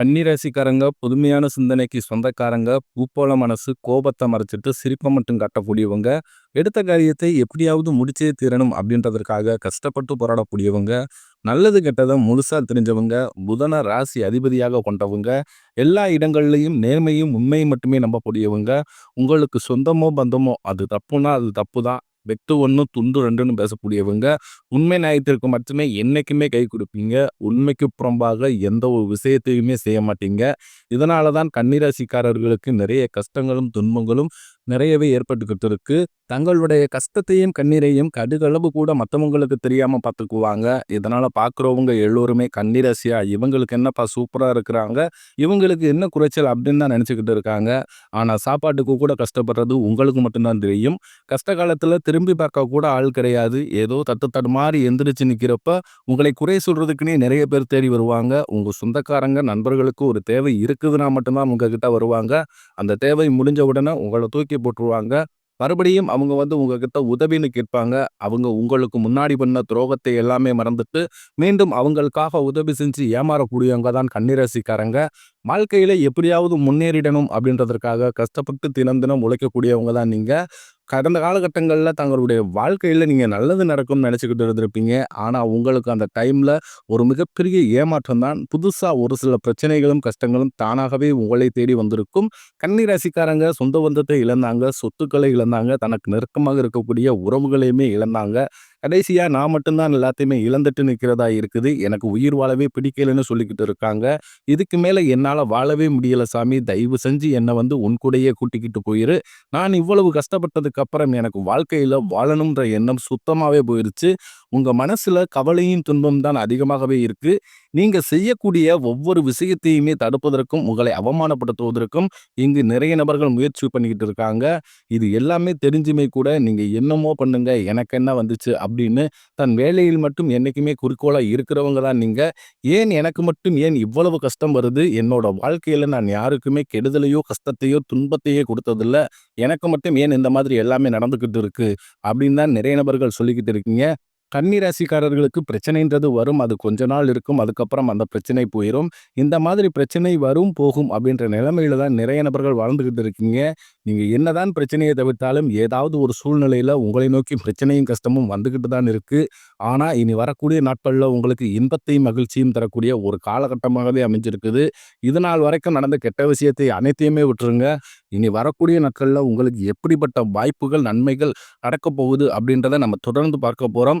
கன்னிராசிக்காரங்க புதுமையான சிந்தனைக்கு சொந்தக்காரங்க பூப்போல மனசு கோபத்தை மறைச்சிட்டு சிரிப்பை மட்டும் காட்டக்கூடியவங்க எடுத்த காரியத்தை எப்படியாவது முடிச்சே தீரணும் அப்படின்றதற்காக கஷ்டப்பட்டு போராடக்கூடியவங்க நல்லது கெட்டதை முழுசா தெரிஞ்சவங்க புதன ராசி அதிபதியாக கொண்டவங்க எல்லா இடங்கள்லையும் நேர்மையும் உண்மையும் மட்டுமே நம்பக்கூடியவங்க உங்களுக்கு சொந்தமோ பந்தமோ அது தப்புனா அது தப்பு தான் வெத்து ஒன்று துண்டு ரெண்டுன்னு பேசக்கூடியவங்க உண்மை நியாயத்திற்கு மட்டுமே என்றைக்குமே கை கொடுப்பீங்க. உண்மைக்கு புறம்பாக எந்த ஒரு விஷயத்தையுமே செய்ய மாட்டீங்க. இதனால தான் கன்னிராசிக்காரர்களுக்கு நிறைய கஷ்டங்களும் துன்பங்களும் நிறையவே ஏற்பட்டுக்கிட்டு இருக்குது தங்களுடைய கஷ்டத்தையும் கண்ணீரையும் கடுகளவு கூட மற்றவங்களுக்கு தெரியாமல் பார்த்துக்குவாங்க இதனால் பார்க்குறவங்க எல்லோருமே கண்ணீரசியா இவங்களுக்கு என்னப்பா சூப்பராக இருக்கிறாங்க இவங்களுக்கு என்ன குறைச்சல் அப்படின்னு தான் நினச்சிக்கிட்டு இருக்காங்க. ஆனால் சாப்பாட்டுக்கு கூட கஷ்டப்படுறது உங்களுக்கு மட்டும்தான் தெரியும். கஷ்ட காலத்தில் திரும்பி பார்க்க கூட ஆள் கிடையாது. ஏதோ தட்டு தடு மாதிரி எந்திரிச்சு நிற்கிறப்ப உங்களை குறை சொல்கிறதுக்குன்னே நிறைய பேர் தேடி வருவாங்க. உங்கள் சொந்தக்காரங்க நண்பர்களுக்கு ஒரு தேவை இருக்குதுன்னா மட்டும்தான் உங்ககிட்ட வருவாங்க. அந்த தேவை முடிஞ்ச உடனே உங்களை தூக்கி போட்டுருவாங்க. மறுபடியும் அவங்க வந்து உங்ககிட்ட உதவின்னு கேட்பாங்க. அவங்க உங்களுக்கு முன்னாடி பண்ண துரோகத்தை எல்லாமே மறந்துட்டு மீண்டும் அவங்களுக்காக உதவி செஞ்சு ஏமாறக்கூடியவங்க தான் கன்னிராசிக்காரங்க. வாழ்க்கையில எப்படியாவது முன்னேறிடணும் அப்படின்றதற்காக கஷ்டப்பட்டு தினம் தினம் உழைக்கக்கூடியவங்க தான் நீங்க. கடந்த காலகட்டங்களில் தங்களுடைய வாழ்க்கையில் நீங்கள் நல்லது நடக்கும்னு நினச்சிக்கிட்டு இருந்திருப்பீங்க. ஆனால் உங்களுக்கு அந்த டைமில் ஒரு மிகப்பெரிய ஏமாற்றம் தான் புதுசாக ஒரு சில பிரச்சனைகளும் கஷ்டங்களும் தானாகவே உங்களை தேடி வந்திருக்கும். கன்னிராசிக்காரங்க சொந்த பந்தத்தை இழந்தாங்க சொத்துக்களை இழந்தாங்க தனக்கு நெருக்கமாக இருக்கக்கூடிய உறவுகளையுமே இழந்தாங்க. கடைசியாக நான் மட்டும்தான் எல்லாத்தையுமே இழந்துட்டு நிற்கிறதா இருக்குது. எனக்கு உயிர் வாழவே பிடிக்கலன்னு சொல்லிக்கிட்டு இருக்காங்க. இதுக்கு மேலே என்னால் வாழவே முடியல சாமி. தயவு செஞ்சு என்னை வந்து உன் கூடையே கூட்டிக்கிட்டு போயிரு. நான் இவ்வளவு கஷ்டப்பட்டதுக்கு அப்புறம் எனக்கு வாழ்க்கையில் வாழணுன்ற எண்ணம் சுத்தமாகவே போயிருச்சு. உங்கள் மனசில் கவலையும் துன்பம் தான் அதிகமாகவே இருக்குது நீங்க செய்யக்கூடிய ஒவ்வொரு விஷயத்தையுமே தடுப்பதற்கும் உங்களை அவமானப்படுத்துவதற்கும் இங்கு நிறைய நபர்கள் முயற்சி பண்ணிக்கிட்டு இருக்காங்க. இது எல்லாமே தெரிஞ்சுமே கூட நீங்க என்னமோ பண்ணுங்க எனக்கு என்ன வந்துச்சு அப்படின்னு தன் வேலையில் மட்டும் என்னைக்குமே குறிக்கோளா இருக்கிறவங்க தான் நீங்க. ஏன் எனக்கு மட்டும் ஏன் இவ்வளவு கஷ்டம் வருது? என்னோட வாழ்க்கையில நான் யாருக்குமே கெடுதலையோ கஷ்டத்தையோ துன்பத்தையோ கொடுத்ததில்ல. எனக்கு மட்டும் ஏன் இந்த மாதிரி எல்லாமே நடந்துக்கிட்டு இருக்கு? அப்படின்னு தான் நிறைய நபர்கள் சொல்லிக்கிட்டு இருக்கீங்க. கன்னி ராசிக்காரர்களுக்கு பிரச்சனைன்றது வரும். அது கொஞ்ச நாள் இருக்கும். அதுக்கப்புறம் அந்த பிரச்சனை போயிடும் இந்த மாதிரி பிரச்சனை வரும் போகும் அப்படின்ற நிலைமையில தான் நிறைய நபர்கள் வாழ்ந்துகிட்டு இருக்கீங்க. நீங்க என்னதான் பிரச்சனையை தவிர்த்தாலும் ஏதாவது ஒரு சூழ்நிலையில உங்களை நோக்கி பிரச்சனையும் கஷ்டமும் வந்துகிட்டு தான் இருக்கு. ஆனா இனி வரக்கூடிய நாட்களில் உங்களுக்கு இன்பத்தையும் மகிழ்ச்சியும் தரக்கூடிய ஒரு காலகட்டமாகவே அமைஞ்சிருக்குது. இது நாள் வரைக்கும் நடந்த கெட்ட விஷயத்தை அனைத்தையுமே விட்டுருங்க. இனி வரக்கூடிய நாட்களில் உங்களுக்கு எப்படிப்பட்ட வாய்ப்புகள் நன்மைகள் நடக்கப் போகுது அப்படின்றத நம்ம தொடர்ந்து பார்க்க போறோம்.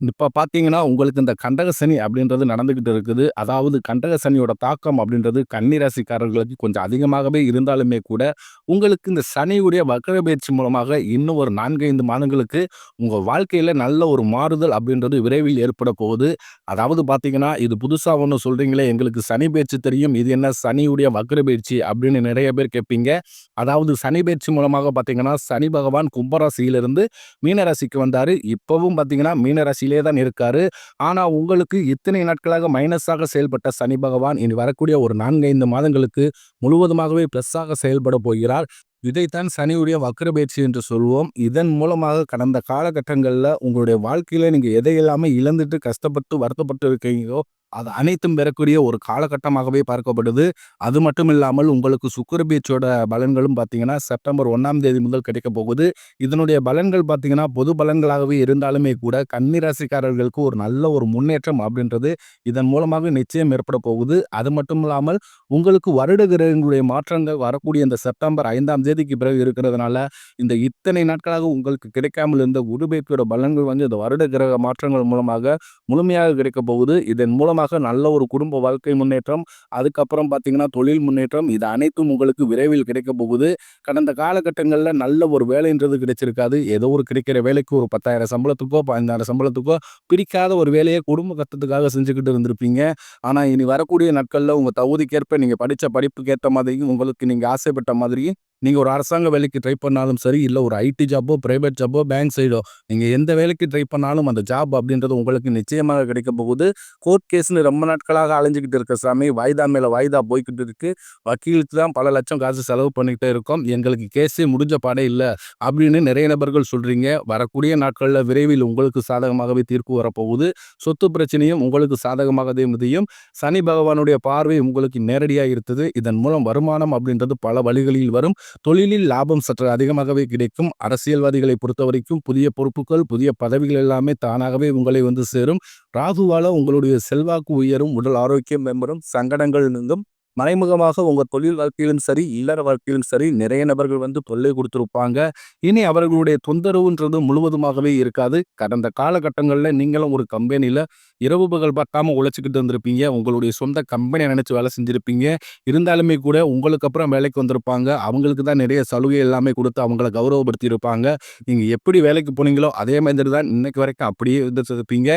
இப்போ பார்த்தீங்கன்னா உங்களுக்கு இந்த கண்டக சனி அப்படின்றது நடந்துக்கிட்டு இருக்குது. அதாவது கண்டக சனியோட தாக்கம் அப்படின்றது கன்னிராசிக்காரர்களுக்கு கொஞ்சம் அதிகமாகவே இருந்தாலுமே கூட உங்களுக்கு இந்த சனியுடைய வக்கர பயிற்சி மூலமாக இன்னும் ஒரு நான்கு ஐந்து மாதங்களுக்கு உங்கள் வாழ்க்கையில் நல்ல ஒரு மாறுதல் அப்படின்றது விரைவில் ஏற்பட போகுது. அதாவது பார்த்தீங்கன்னா இது புதுசாக ஒன்று சொல்கிறீங்களே எங்களுக்கு சனி பயிற்சி தெரியும். இது என்ன சனியுடைய வக்கர பயிற்சி அப்படின்னு நிறைய பேர் கேட்பீங்க அதாவது சனி பயிற்சி மூலமாக பார்த்தீங்கன்னா சனி பகவான் கும்பராசியிலிருந்து மீனராசிக்கு வந்தார். இப்போவும் பார்த்தீங்கன்னா மீனராசி ராசியிலே தான் இருக்காரு. ஆனா உங்களுக்கு இத்தனை நாட்களாக மைனஸாக செயல்பட்ட சனி பகவான் இனி வரக்கூடிய ஒரு நான்கைந்து மாதங்களுக்கு முழுவதுமாகவே பிளஸ்ஸாக செயல்பட போகிறார். இதைத்தான் சனியுடைய வக்கர பயிற்சி என்று சொல்வோம். இதன் மூலமாக கடந்த காலகட்டங்களில் உங்களுடைய வாழ்க்கையில் நீங்கள் எதையெல்லாமே இழந்துட்டு கஷ்டப்பட்டு வருத்தப்பட்டு இருக்கீங்களோ அது அனைத்தும் பெறக்கூடிய ஒரு காலகட்டமாகவே பார்க்கப்படுது. அது மட்டும் இல்லாமல் உங்களுக்கு சுக்கர பீச்சோட பலன்களும் பார்த்தீங்கன்னா செப்டம்பர் ஒன்றாம் தேதி முதல் கிடைக்க போகுது. இதனுடைய பலன்கள் பார்த்தீங்கன்னா பொது பலன்களாகவே இருந்தாலுமே கூட கன்னிராசிக்காரர்களுக்கு ஒரு நல்ல ஒரு முன்னேற்றம் அப்படின்றது இதன் மூலமாக நிச்சயம் ஏற்பட போகுது. அது மட்டும் இல்லாமல் உங்களுக்கு வருட கிரகங்களுடைய மாற்றங்கள் வரக்கூடிய இந்த செப்டம்பர் ஐந்தாம் தேதிக்கு பிறகு இருக்கிறதுனால இந்த இத்தனை நாட்களாக உங்களுக்கு கிடைக்காமல் இருந்த குருபேப்பியோட பலன்கள் வந்து இந்த வருட கிரக மாற்றங்கள் மூலமாக முழுமையாக கிடைக்க போகுது. இதன் மூலமாக மூலமாக நல்ல ஒரு குடும்ப வாழ்க்கை முன்னேற்றம் அதுக்கப்புறம் பார்த்தீங்கன்னா தொழில் முன்னேற்றம் இது அனைத்தும் உங்களுக்கு விரைவில் கிடைக்க போகுது. கடந்த காலகட்டங்களில் நல்ல ஒரு வேலைன்றது கிடைச்சிருக்காது. ஏதோ ஒரு கிடைக்கிற வேலைக்கு ஒரு பத்தாயிரம் சம்பளத்துக்கோ பதினாயிரம் சம்பளத்துக்கோ பிடிக்காத ஒரு வேலையை குடும்ப கட்டத்துக்காக செஞ்சுக்கிட்டு இருந்திருப்பீங்க. ஆனால் இனி வரக்கூடிய நாட்களில் உங்கள் தகுதிக்கேற்ப நீங்கள் படித்த படிப்புக்கு ஏற்ற மாதிரியும் உங்களுக்கு நீங்கள் ஆசைப்பட்ட மாதிரியும் நீங்கள் ஒரு அரசாங்க வேலைக்கு ட்ரை பண்ணாலும் சரி, இல்லை ஒரு ஐடி ஜாப்போ, ப்ரைவேட் ஜாப்போ, பேங்க் சைடோ நீங்கள் எந்த வேலைக்கு ட்ரை பண்ணாலும் அந்த ஜாப் அப்படின்றது உங்களுக்கு நிச்சயமாக கிடைக்க போகுது. கோர்ட் கேஸ்ன்னு ரொம்ப நாட்களாக அலைஞ்சிக்கிட்டு இருக்க சாமி, வாய்தா மேலே வாய்தா போய்கிட்டு இருக்கு. வக்கீலுக்கு தான் பல லட்சம் காசு செலவு பண்ணிக்கிட்டே இருக்கோம். எங்களுக்கு கேஸே முடிஞ்ச பாடே இல்லை அப்படின்னு நிறைய நபர்கள் சொல்கிறீங்க வரக்கூடிய நாட்களில் விரைவில் உங்களுக்கு சாதகமாகவே தீர்ப்பு வரப்போகுது. சொத்து பிரச்சனையும் உங்களுக்கு சாதகமாகவே முடியும். சனி பகவானுடைய பார்வை உங்களுக்கு நேரடியாக இருந்தது இதன் மூலம் வருமானம் அப்படின்றது பல வழிகளில் வரும். தொழிலில் லாபம் சற்று அதிகமாகவே கிடைக்கும். அரசியல்வாதிகளை பொறுத்தவரைக்கும் புதிய பொறுப்புகள், புதிய பதவிகள் எல்லாமே தானாகவே உங்களை வந்து சேரும். ராகுவால உங்களுடைய செல்வாக்கு உயரும். உடல் ஆரோக்கியம் மேம்படும். சங்கடங்கள் நீங்கும். மறைமுகமாக உங்கள் தொழில் வாழ்க்கையிலும் சரி, இல்லற வாழ்க்கையிலும் சரி நிறைய நபர்கள் வந்து தொல்லை கொடுத்துருப்பாங்க இனி அவர்களுடைய தொந்தரவுன்றது முழுவதுமாகவே இருக்காது. கடந்த காலகட்டங்களில் நீங்களும் ஒரு கம்பெனியில் இரவு பகல் பார்க்காம உழைச்சிக்கிட்டு இருந்திருப்பீங்க. உங்களுடைய சொந்த கம்பெனியை நினச்சி வேலை செஞ்சுருப்பீங்க இருந்தாலுமே கூட உங்களுக்கு அப்புறம் வேலைக்கு வந்திருப்பாங்க. அவங்களுக்கு தான் நிறைய சலுகை எல்லாமே கொடுத்து அவங்கள கௌரவப்படுத்தி இருப்பாங்க. எப்படி வேலைக்கு போனீங்களோ அதே மாதிரி தான் இன்னைக்கு வரைக்கும் அப்படியே இருந்துட்டு இருப்பீங்க.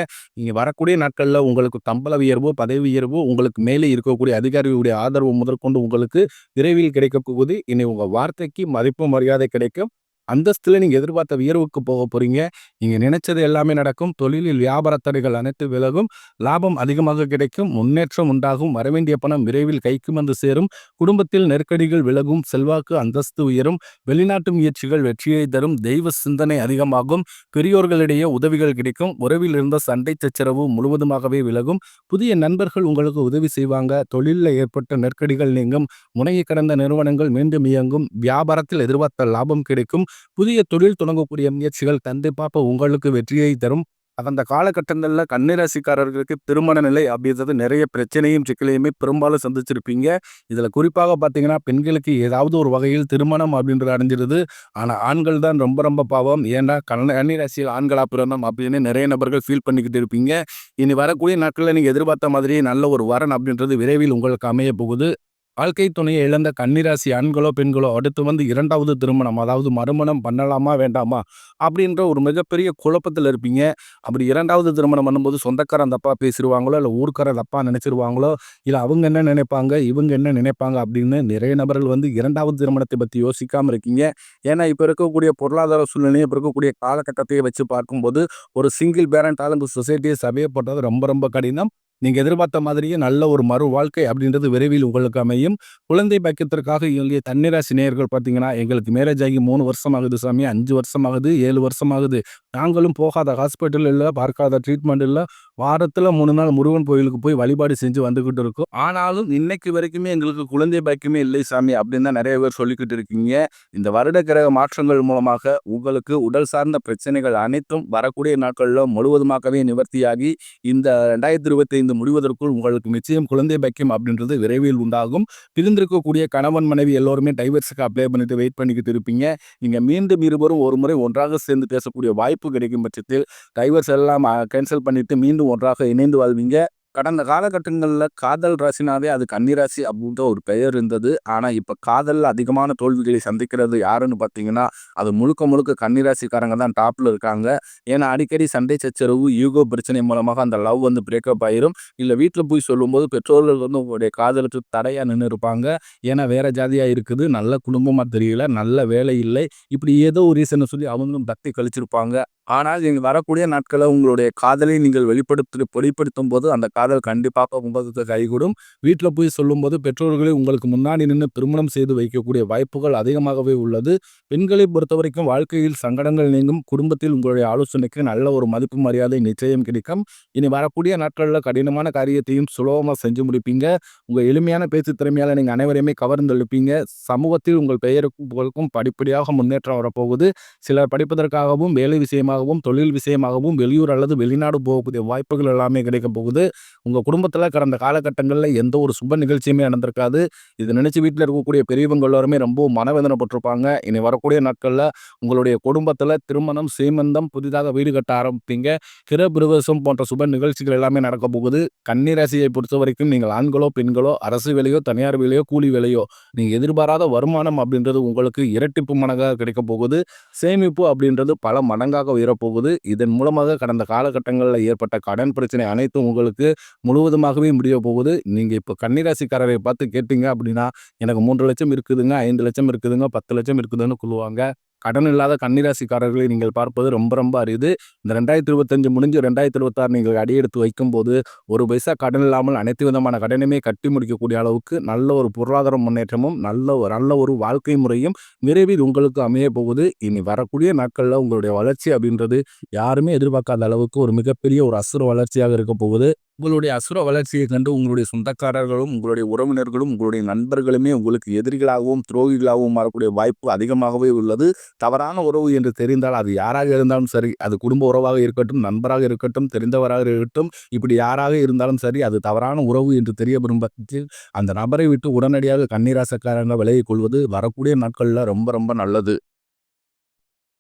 வரக்கூடிய நாட்களில் உங்களுக்கு சம்பள உயர்வோ, பதவி உயர்வோ, உங்களுக்கு மேலே இருக்கக்கூடிய அதிகாரிகளுடைய ஆதரவு முதற்கொண்டு உங்களுக்கு விரைவில் கிடைக்கப் போகுது. இனி உங்கள் வார்த்தைக்கு மதிப்பு, மரியாதை கிடைக்கும். அந்தஸ்தில் நீங்கள் எதிர்பார்த்த உயர்வுக்கு போகப் போகிறீங்க நீங்கள் நினைச்சது எல்லாமே நடக்கும். தொழிலில் வியாபார தடைகள் அனைத்து விலகும். லாபம் அதிகமாக கிடைக்கும். முன்னேற்றம் உண்டாகும். வரவேண்டிய பணம் விரைவில் கைக்கு வந்து சேரும். குடும்பத்தில் நெருக்கடிகள் விலகும். செல்வாக்கு, அந்தஸ்து உயரும். வெளிநாட்டு முயற்சிகள் வெற்றியை தரும். தெய்வ சிந்தனை அதிகமாகும். பெரியோர்களிடையே உதவிகள் கிடைக்கும். உறவில் இருந்த சண்டை சச்சரவு முழுவதுமாகவே விலகும். புதிய நண்பர்கள் உங்களுக்கு உதவி செய்வாங்க. தொழிலில் ஏற்பட்ட நெருக்கடிகள் நீங்கும். முனையை கடந்த நிறுவனங்கள் மீண்டும் இயங்கும். வியாபாரத்தில் எதிர்பார்த்த லாபம் கிடைக்கும். புதிய தொழில் தொடங்கக்கூடிய முயற்சிகள் கண்டிப்பாக உங்களுக்கு வெற்றியை தரும். அந்த காலகட்டங்களில் கன்னிராசிக்காரர்களுக்கு திருமண நிலை அப்படின்றது நிறைய பிரச்சனையும், சிக்கலையுமே பெரும்பாலும் சந்திச்சிருப்பீங்க. இதில் குறிப்பாக பார்த்தீங்கன்னா, பெண்களுக்கு ஏதாவது ஒரு வகையில் திருமணம் அப்படின்றது அடைஞ்சிருது. ஆனால் ஆண்கள் தான் ரொம்ப ரொம்ப பாவம். ஏன்னா கன்ன கன்னிராசியில் ஆண்களா பிறந்தோம் அப்படின்னு நிறைய நபர்கள் ஃபீல் பண்ணிக்கிட்டு இருப்பீங்க. இனி வரக்கூடிய நாட்களில் நீங்கள் எதிர்பார்த்த மாதிரியே நல்ல ஒரு வரன் அப்படின்றது விரைவில் உங்களுக்கு அமைய போகுது. வாழ்க்கை துணையை இழந்த கன்னிராசி ஆண்களோ, பெண்களோ அடுத்து வந்து இரண்டாவது திருமணம் அதாவது மறுமணம் பண்ணலாமா? வேண்டாமா? அப்படின்ற ஒரு மிகப்பெரிய குழப்பத்தில் இருப்பீங்க. அப்படி இரண்டாவது திருமணம் பண்ணும்போது சொந்தக்காரன் தப்பா பேசிடுவாங்களோ இல்லை ஊர்க்காரர் தப்பாக நினச்சிருவாங்களோ இல்லை அவங்க என்ன நினைப்பாங்க? இவங்க என்ன நினைப்பாங்க? அப்படின்னு நிறைய நபர்கள் வந்து இரண்டாவது திருமணத்தை பற்றி யோசிக்காமல் இருக்கீங்க. ஏன்னா இப்போ இருக்கக்கூடிய பொருளாதார சூழ்நிலையை இப்போ இருக்கக்கூடிய காலகட்டத்தையே வச்சு பார்க்கும்போது ஒரு சிங்கிள் பேரண்ட் ஆளுங்க சொசைட்டியை சர்வே ரொம்ப ரொம்ப கடினம். நீங்கள் எதிர்பார்த்த மாதிரியே நல்ல ஒரு மறு வாழ்க்கை அப்படின்றது விரைவில் உங்களுக்கு அமையும். குழந்தை பாக்கியத்திற்காக இங்கே தன்னிராசி நேயர்கள் பார்த்தீங்கன்னா, எங்களுக்கு மேரேஜ் ஆகி மூணு வருஷம் ஆகுது சாமி, அஞ்சு வருஷம் ஆகுது, ஏழு வருஷம் ஆகுது. நாங்களும் போகாத ஹாஸ்பிட்டல் இல்லை பார்க்காத ட்ரீட்மெண்ட் இல்லை வாரத்தில் மூணு நாள் முருகன் கோயிலுக்கு போய் வழிபாடு செஞ்சு வந்துக்கிட்டு இருக்கோம். ஆனாலும் இன்னைக்கு வரைக்குமே எங்களுக்கு குழந்தை பாக்கியமே இல்லை சாமி அப்படின்னு தான் நிறைய பேர் சொல்லிக்கிட்டு இருக்கீங்க. இந்த வருட கிரக மாற்றங்கள் மூலமாக உங்களுக்கு உடல் சார்ந்த பிரச்சனைகள் அனைத்தும் வரக்கூடிய நாட்களில் முழுவதுமாகவே நிவர்த்தியாகி இந்த 2025 முடிவதற்குள் உங்களுக்கு நிச்சயம் குழந்தை பாக்கியம் அப்படின்றது விரைவில் உண்டாகும். பிரிந்திருக்கக்கூடிய கணவன், மனைவி எல்லோருமே டைவர்ஸ்க்கு அப்ளை பண்ணிட்டு வெயிட் பண்ணிக்கிட்டு இருப்பீங்க. நீங்கள் மீண்டும் இருவரும் ஒரு முறை ஒன்றாக சேர்ந்து பேசக்கூடிய வாய்ப்பு கிடைக்கும் பட்சத்தில் டைவர்ஸ் எல்லாம் கேன்சல் பண்ணிட்டு மீண்டும் ஒன்றாக இணைந்து வாழ்வீங்க. கடந்த காலகட்டங்களில் காதல் ராசினாவே அது கன்னிராசி அப்படின்ற ஒரு பெயர் இருந்தது. ஆனால் இப்போ காதலில் அதிகமான தோல்விகளை சந்திக்கிறது யாருன்னு பார்த்தீங்கன்னா, அது முழுக்க முழுக்க கன்னிராசிக்காரங்க தான் டாப்பில் இருக்காங்க. ஏன்னா அடிக்கடி சண்டை சச்சரவு, யூகோ பிரச்சனை மூலமாக அந்த லவ் வந்து பிரேக்கப் ஆயிரும். இல்லை வீட்டில் போய் சொல்லும்போது பெற்றோர்கள் வந்து உங்களுடைய காதலுக்கு தடையாக நின்று இருப்பாங்க. ஏன்னா வேற ஜாதியாக இருக்குது, நல்ல குடும்பமாக தெரியல, நல்ல வேலை இல்லை. இப்படி ஏதோ ஒரு ரீசனை சொல்லி அவங்களும் தட்டி கழிச்சிருப்பாங்க. ஆனால் நீங்கள் வரக்கூடிய நாட்களில் உங்களுடைய காதலை நீங்கள் வெளிப்படுத்தி வெளிப்படுத்தும் போது அந்த காதல் கண்டிப்பாக உங்களுக்கு கைகூடும். வீட்டில் போய் சொல்லும்போது பெற்றோர்களே உங்களுக்கு முன்னாடி நின்று திருமணம் செய்து வைக்கக்கூடிய வாய்ப்புகள் அதிகமாகவே உள்ளது. பெண்களை பொறுத்த வரைக்கும் வாழ்க்கையில் சங்கடங்கள் நீங்கும். குடும்பத்தில் உங்களுடைய ஆலோசனைக்கு நல்ல ஒரு மதிப்பு, மரியாதை நிச்சயம் கிடைக்கும். இனி வரக்கூடிய நாட்களில் கடினமான காரியத்தையும் சுலபமாக செஞ்சு முடிப்பீங்க. உங்கள் எளிமையான பேச்சு திறமையால் நீங்கள் அனைவரையுமே கவர்ந்தெழுப்பீங்க. சமூகத்தில் உங்கள் பெயருக்கும், புகழுக்கும் படிப்படியாக முன்னேற்றம் வரப்போகுது. சிலர் படிப்பதற்காகவும், வேலை விஷயமாக விஷயமாகவும், தொழில் விஷயமாகவும் வெளியூர் அல்லது வெளிநாடு போகக்கூடிய வாய்ப்புகள் எல்லாமே கிடைக்க போகுது. உங்கள் குடும்பத்தில் கடந்த காலகட்டங்களில் எந்த ஒரு சுப நிகழ்ச்சியுமே நடந்திருக்காது. இது நினச்சி வீட்டில் இருக்கக்கூடிய பெரியவங்க எல்லாருமே ரொம்ப மனவேதனைப்பட்டிருப்பாங்க இனி வரக்கூடிய நாட்களில் உங்களுடைய குடும்பத்தில் திருமணம், சீமந்தம், புதிதாக வீடு கட்ட ஆரம்பிப்பீங்க. கிரபிரவேசம் போன்ற சுப நிகழ்ச்சிகள் எல்லாமே நடக்கப் போகுது. கன்னிராசியை பொறுத்த வரைக்கும் நீங்கள் ஆண்களோ, பெண்களோ, அரசு வேலையோ, தனியார் வேலையோ, கூலி வேலையோ நீங்கள் எதிர்பாராத வருமானம் அப்படின்றது உங்களுக்கு இரட்டிப்பு மடங்கா கிடைக்க போகுது. சேமிப்பு அப்படின்றது பல மடங்காக உயர் உயரப்போகுது இதன் மூலமாக கடந்த காலகட்டங்களில் ஏற்பட்ட கடன் பிரச்சனை அனைத்தும் உங்களுக்கு முழுவதுமாகவே முடிய போகுது. நீங்கள் இப்போ கன்னிராசிக்காரரை பார்த்து கேட்டீங்க அப்படின்னா எனக்கு மூன்று லட்சம் இருக்குதுங்க ஐந்து லட்சம் இருக்குதுங்க பத்து லட்சம் இருக்குதுன்னு சொல்லுவாங்க. கடன் இல்லாத கன்னிராசிக்காரர்களை நீங்கள் பார்ப்பது ரொம்ப ரொம்ப அரிது. இந்த ரெண்டாயிரத்தி இருபத்தஞ்சு முடிஞ்சு ரெண்டாயிரத்தி இருபத்தாறு நீங்கள் அடியெடுத்து வைக்கும்போது ஒரு பைசா கடன் இல்லாமல் அனைத்து விதமான கடனுமே கட்டி முடிக்கக்கூடிய அளவுக்கு நல்ல ஒரு பொருளாதார முன்னேற்றமும் நல்ல ஒரு நல்ல ஒரு வாழ்க்கை முறையும் விரைவில் உங்களுக்கு அமைய போகுது. இனி வரக்கூடிய நாட்களில் உங்களுடைய வளர்ச்சி அப்படின்றது யாருமே எதிர்பார்க்காத அளவுக்கு ஒரு மிகப்பெரிய ஒரு அசுர வளர்ச்சியாக இருக்க போகுது. உங்களுடைய அசுர வளர்ச்சியை கண்டு உங்களுடைய சொந்தக்காரர்களும் உங்களுடைய உறவினர்களும் உங்களுடைய நண்பர்களுமே உங்களுக்கு எதிரிகளாகவும் துரோகிகளாகவும் மாறக்கூடிய வாய்ப்பு அதிகமாகவே உள்ளது. தவறான உறவு என்று தெரிந்தால் அது யாராக இருந்தாலும் சரி அது குடும்ப உறவாக இருக்கட்டும் நண்பராக இருக்கட்டும் தெரிந்தவராக இருக்கட்டும் இப்படி யாராக இருந்தாலும் சரி அது தவறான உறவு என்று தெரிய விரும்பத்தில் அந்த நபரை விட்டு உடனடியாக கண்ணீராசக்காரங்க விலகிக் கொள்வது வரக்கூடிய நாட்களில் ரொம்ப ரொம்ப நல்லது.